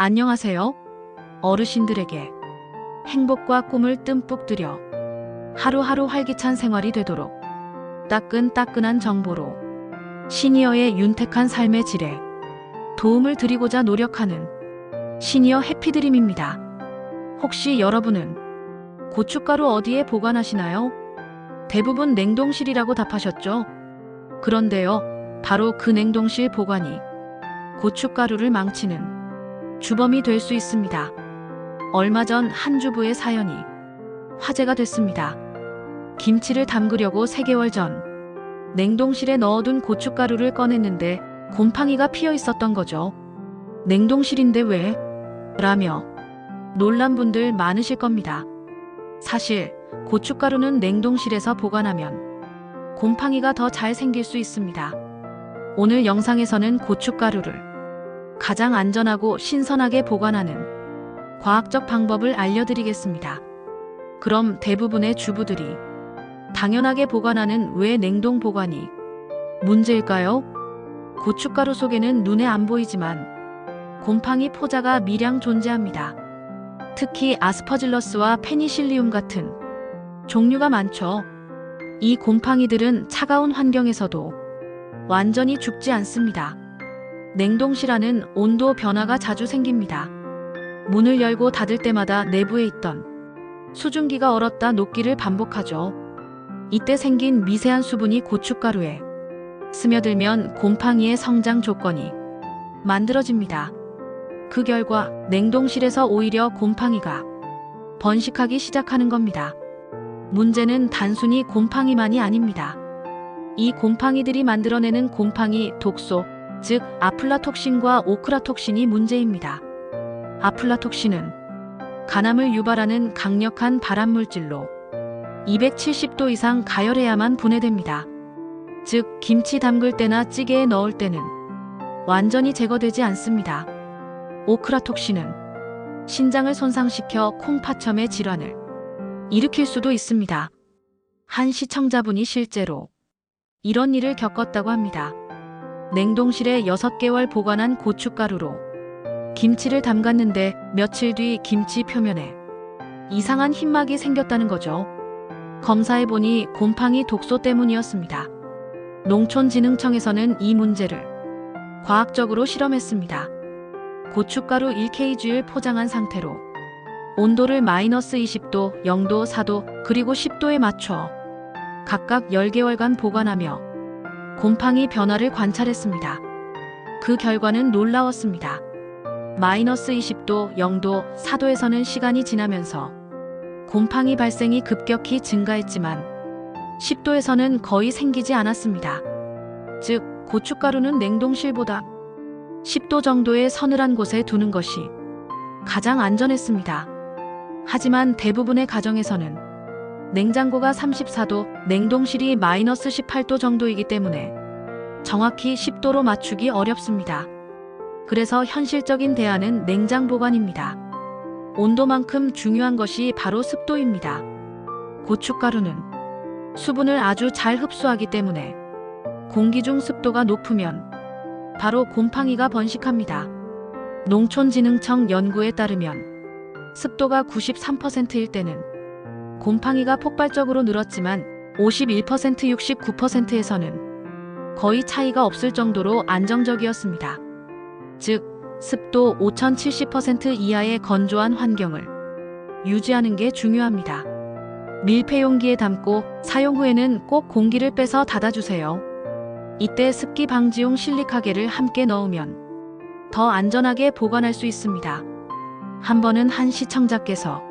안녕하세요. 어르신들에게 행복과 꿈을 듬뿍 들여 하루하루 활기찬 생활이 되도록 따끈따끈한 정보로 시니어의 윤택한 삶의 질에 도움을 드리고자 노력하는 시니어 해피드림입니다. 혹시 여러분은 고춧가루 어디에 보관하시나요? 대부분 냉동실이라고 답하셨죠? 그런데요, 바로 그 냉동실 보관이 고춧가루를 망치는 주범이 될 수 있습니다. 얼마 전 한 주부의 사연이 화제가 됐습니다. 김치를 담그려고 3개월 전 냉동실에 넣어둔 고춧가루를 꺼냈는데 곰팡이가 피어 있었던 거죠. 냉동실인데 왜? 라며 놀란 분들 많으실 겁니다. 사실 고춧가루는 냉동실에서 보관하면 곰팡이가 더 잘 생길 수 있습니다. 오늘 영상에서는 고춧가루를 가장 안전하고 신선하게 보관하는 과학적 방법을 알려드리겠습니다. 그럼 대부분의 주부들이 당연하게 보관하는 왜 냉동 보관이 문제일까요? 고춧가루 속에는 눈에 안 보이지만 곰팡이 포자가 미량 존재합니다. 특히 아스퍼질러스와 페니실리움 같은 종류가 많죠. 이 곰팡이들은 차가운 환경에서도 완전히 죽지 않습니다. 냉동실 안은 온도 변화가 자주 생깁니다. 문을 열고 닫을 때마다 내부에 있던 수증기가 얼었다 녹기를 반복하죠. 이때 생긴 미세한 수분이 고춧가루에 스며들면 곰팡이의 성장 조건이 만들어집니다. 그 결과 냉동실에서 오히려 곰팡이가 번식하기 시작하는 겁니다. 문제는 단순히 곰팡이만이 아닙니다. 이 곰팡이들이 만들어내는 곰팡이 독소, 즉 아플라톡신과 오크라톡신이 문제입니다. 아플라톡신은 간암을 유발하는 강력한 발암물질로 270도 이상 가열해야만 분해됩니다. 즉 김치 담글 때나 찌개에 넣을 때는 완전히 제거되지 않습니다. 오크라톡신은 신장을 손상시켜 콩파첨의 질환을 일으킬 수도 있습니다. 한 시청자분이 실제로 이런 일을 겪었다고 합니다. 냉동실에 6개월 보관한 고춧가루로 김치를 담갔는데 며칠 뒤 김치 표면에 이상한 흰막이 생겼다는 거죠. 검사해보니 곰팡이 독소 때문이었습니다. 농촌진흥청에서는 이 문제를 과학적으로 실험했습니다. 고춧가루 1kg를 포장한 상태로 온도를 마이너스 20도, 0도, 4도, 그리고 10도에 맞춰 각각 10개월간 보관하며 곰팡이 변화를 관찰했습니다. 그 결과는 놀라웠습니다. 마이너스 20도, 0도, 4도에서는 시간이 지나면서 곰팡이 발생이 급격히 증가했지만 10도에서는 거의 생기지 않았습니다. 즉, 고춧가루는 냉동실보다 10도 정도의 서늘한 곳에 두는 것이 가장 안전했습니다. 하지만 대부분의 가정에서는 냉장고가 34도, 냉동실이 마이너스 18도 정도이기 때문에 정확히 10도로 맞추기 어렵습니다. 그래서 현실적인 대안은 냉장 보관입니다. 온도만큼 중요한 것이 바로 습도입니다. 고춧가루는 수분을 아주 잘 흡수하기 때문에 공기 중 습도가 높으면 바로 곰팡이가 번식합니다. 농촌진흥청 연구에 따르면 습도가 93%일 때는 곰팡이가 폭발적으로 늘었지만 51% 69%에서는 거의 차이가 없을 정도로 안정적이었습니다. 즉, 습도 5070% 이하의 건조한 환경을 유지하는 게 중요합니다. 밀폐용기에 담고 사용 후에는 꼭 공기를 빼서 닫아주세요. 이때 습기 방지용 실리카게를 함께 넣으면 더 안전하게 보관할 수 있습니다. 한 번은 한 시청자께서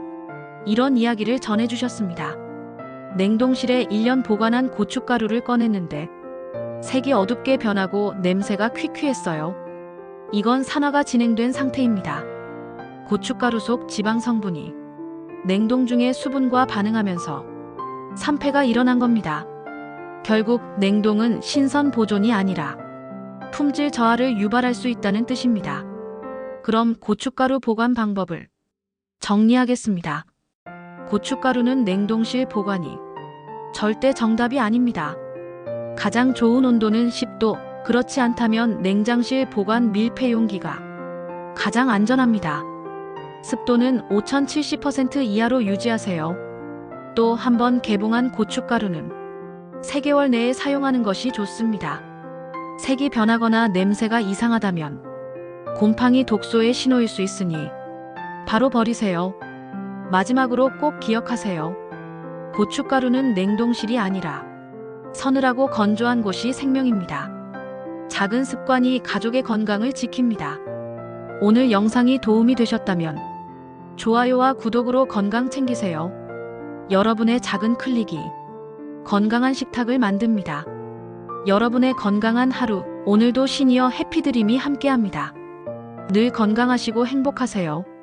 이런 이야기를 전해주셨습니다. 냉동실에 1년 보관한 고춧가루를 꺼냈는데 색이 어둡게 변하고 냄새가 퀴퀴했어요. 이건 산화가 진행된 상태입니다. 고춧가루 속 지방 성분이 냉동 중에 수분과 반응하면서 산패가 일어난 겁니다. 결국 냉동은 신선 보존이 아니라 품질 저하를 유발할 수 있다는 뜻입니다. 그럼 고춧가루 보관 방법을 정리하겠습니다. 고춧가루는 냉동실 보관이 절대 정답이 아닙니다. 가장 좋은 온도는 10도, 그렇지 않다면 냉장실 보관 밀폐용기가 가장 안전합니다. 습도는 5070% 이하로 유지하세요. 또 한 번 개봉한 고춧가루는 3개월 내에 사용하는 것이 좋습니다. 색이 변하거나 냄새가 이상하다면 곰팡이 독소의 신호일 수 있으니 바로 버리세요. 마지막으로 꼭 기억하세요. 고춧가루는 냉동실이 아니라 서늘하고 건조한 곳이 생명입니다. 작은 습관이 가족의 건강을 지킵니다. 오늘 영상이 도움이 되셨다면 좋아요와 구독으로 건강 챙기세요. 여러분의 작은 클릭이 건강한 식탁을 만듭니다. 여러분의 건강한 하루, 오늘도 시니어 해피드림이 함께합니다. 늘 건강하시고 행복하세요.